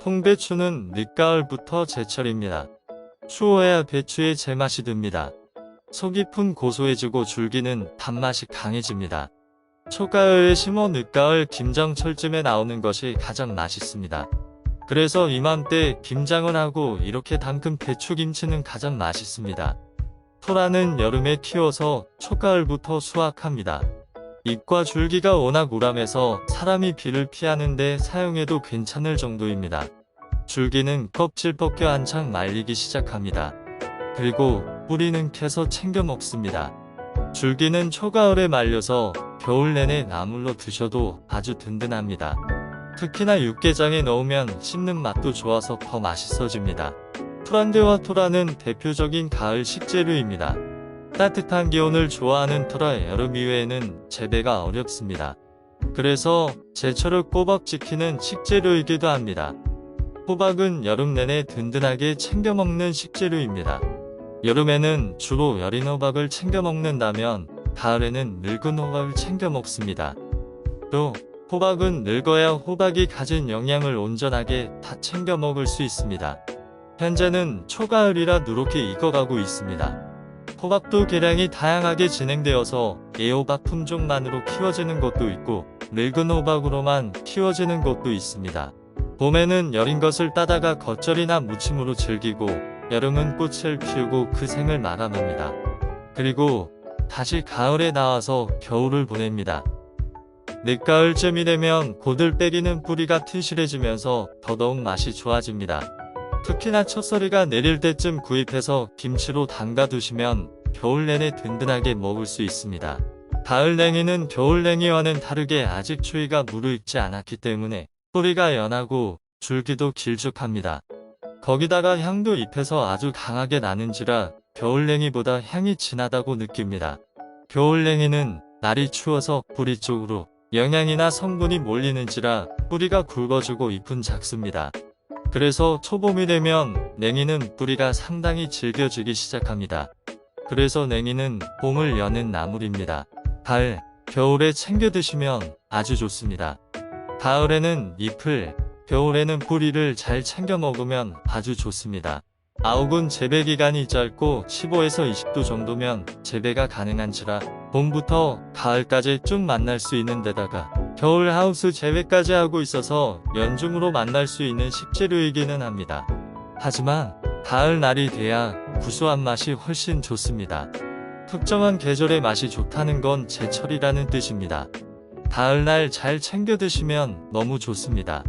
통배추는 늦가을부터 제철입니다. 추워야 배추의 제맛이 듭니다. 속 깊은 고소해지고 줄기는 단맛이 강해집니다. 초가을에 심어 늦가을 김장철쯤에 나오는 것이 가장 맛있습니다. 그래서 이맘때 김장을 하고 이렇게 담근 배추김치는 가장 맛있습니다. 토라는 여름에 키워서 초가을부터 수확합니다. 잎과 줄기가 워낙 우람해서 사람이 비를 피하는데 사용해도 괜찮을 정도입니다. 줄기는 껍질 벗겨 한창 말리기 시작합니다. 그리고 뿌리는 캐서 챙겨 먹습니다. 줄기는 초가을에 말려서 겨울 내내 나물로 드셔도 아주 든든합니다. 특히나 육개장에 넣으면 씹는 맛도 좋아서 더 맛있어집니다. 토란대와 토라는 대표적인 가을 식재료입니다. 따뜻한 기온을 좋아하는 토라 여름 이외에는 재배가 어렵습니다. 그래서 제철을 꼬박 지키는 식재료이기도 합니다. 호박은 여름 내내 든든하게 챙겨 먹는 식재료입니다. 여름에는 주로 여린 호박을 챙겨 먹는다면 가을에는 늙은 호박을 챙겨 먹습니다. 또 호박은 늙어야 호박이 가진 영양을 온전하게 다 챙겨 먹을 수 있습니다. 현재는 초가을이라 누렇게 익어가고 있습니다. 호박도 개량이 다양하게 진행되어서 애호박 품종만으로 키워지는 것도 있고 늙은 호박으로만 키워지는 것도 있습니다. 봄에는 여린 것을 따다가 겉절이나 무침으로 즐기고 여름은 꽃을 피우고 그 생을 마감합니다. 그리고 다시 가을에 나와서 겨울을 보냅니다. 늦가을쯤이 되면 고들빼기는 뿌리가 튼실해지면서 더더욱 맛이 좋아집니다. 특히나 첫서리가 내릴 때쯤 구입해서 김치로 담가 두시면 겨울 내내 든든하게 먹을 수 있습니다. 가을 냉이는 겨울 냉이와는 다르게 아직 추위가 무르익지 않았기 때문에 뿌리가 연하고 줄기도 길쭉합니다. 거기다가 향도 잎에서 아주 강하게 나는지라 겨울 냉이보다 향이 진하다고 느낍니다. 겨울 냉이는 날이 추워서 뿌리 쪽으로 영양이나 성분이 몰리는지라 뿌리가 굵어지고 잎은 작습니다. 그래서 초봄이 되면 냉이는 뿌리가 상당히 질겨지기 시작합니다. 그래서 냉이는 봄을 여는 나물입니다. 가을, 겨울에 챙겨 드시면 아주 좋습니다. 가을에는 잎을, 겨울에는 뿌리를 잘 챙겨 먹으면 아주 좋습니다. 아욱은 재배 기간이 짧고 15에서 20도 정도면 재배가 가능한지라 봄부터 가을까지 쭉 만날 수 있는 데다가 겨울 하우스 재배까지 하고 있어서 연중으로 만날 수 있는 식재료이기는 합니다. 하지만 가을 날이 돼야 구수한 맛이 훨씬 좋습니다. 특정한 계절의 맛이 좋다는 건 제철이라는 뜻입니다. 가을날 잘 챙겨 드시면 너무 좋습니다.